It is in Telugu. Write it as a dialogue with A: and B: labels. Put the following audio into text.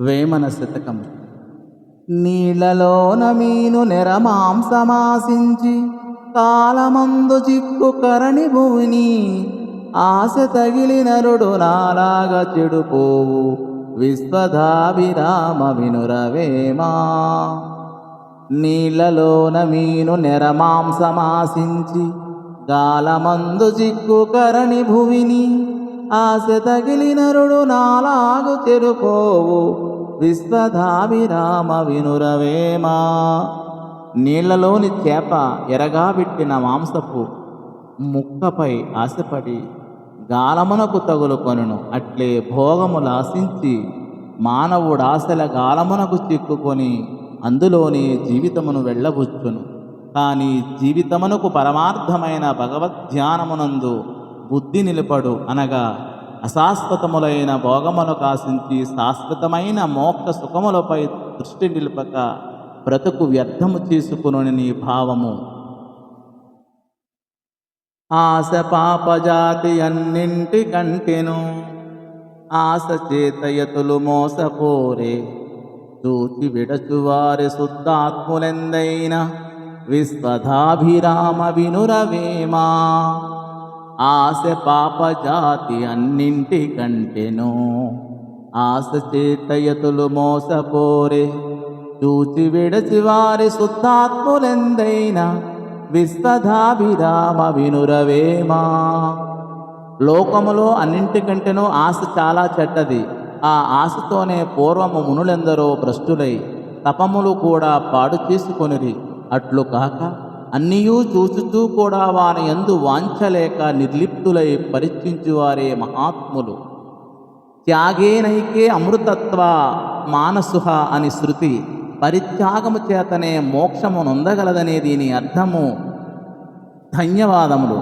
A: వేమన శతకం నీళ్ళలోన మీను నెరమాంసమాసించి కాలమందు చిక్కు కరణి భూమిని ఆశ తగిలి నరుడు నాలాగా చెడుపోవు. విశ్వధాభిరామ వినురవేమా. నీళ్ళలోన మీను నెరమాంసమాసించి గాలమందు చిక్కు కరణి భువిని ఆశ తగిలినరుడు నాలాగు చెరుపోవు. విశ్వధాభిరామ వినురవేమా? నీళ్ళలోని చేప ఎరగాబెట్టిన మాంసపు ముక్కపై ఆశపడి గాలమునకు తగులుకొనును. అట్లే భోగములు ఆశించి మానవుడాశల గాలమునకు చిక్కుకొని అందులోని జీవితమును వెళ్ళబుచ్చును. కానీ జీవితమునకు పరమార్థమైన భగవద్ధ్యానమునందు బుద్ధి నిలపడు అనగా అశాశ్వతములైన భోగములకు ఆశించి శాశ్వతమైన మోక్ష సుఖములపై దృష్టి నిలుపక బ్రతుకు వ్యర్థము చేసుకుని నీ భావము. ఆశ పాపజాతి అన్నింటి కంటెను ఆశ చేతయతులు మోసపోరే. చూచి విడచువారి శుద్ధాత్ములెందైన విశ్వధాభిరామ వినురవేమా. ఆశ పాపజాతి అన్నింటి కంటెను ఆశ చేతయతులు మోసపోరే. చూచి విడచి వారి శుద్ధాత్ములెందైనా విశ్వధాభిరామ వినురవేమా. లోకములో అన్నింటికంటేనూ ఆశ చాలా చెడ్డది. ఆ ఆశతోనే పూర్వము మునులెందరో భ్రష్టులై తపములు కూడా పాడు చేసుకొనిరి. అట్లు కాక అన్నీయూ చూచుతూ కూడా వారి ఎందు వాంఛలేక నిర్లిప్తులై పరిచించువారే మహాత్ములు. త్యాగేనైకే అమృతత్వ మానసుహ అని శృతి పరిత్యాగము చేతనే మోక్షము నొందగలదనే దీని అర్థము ధన్యవాదములు.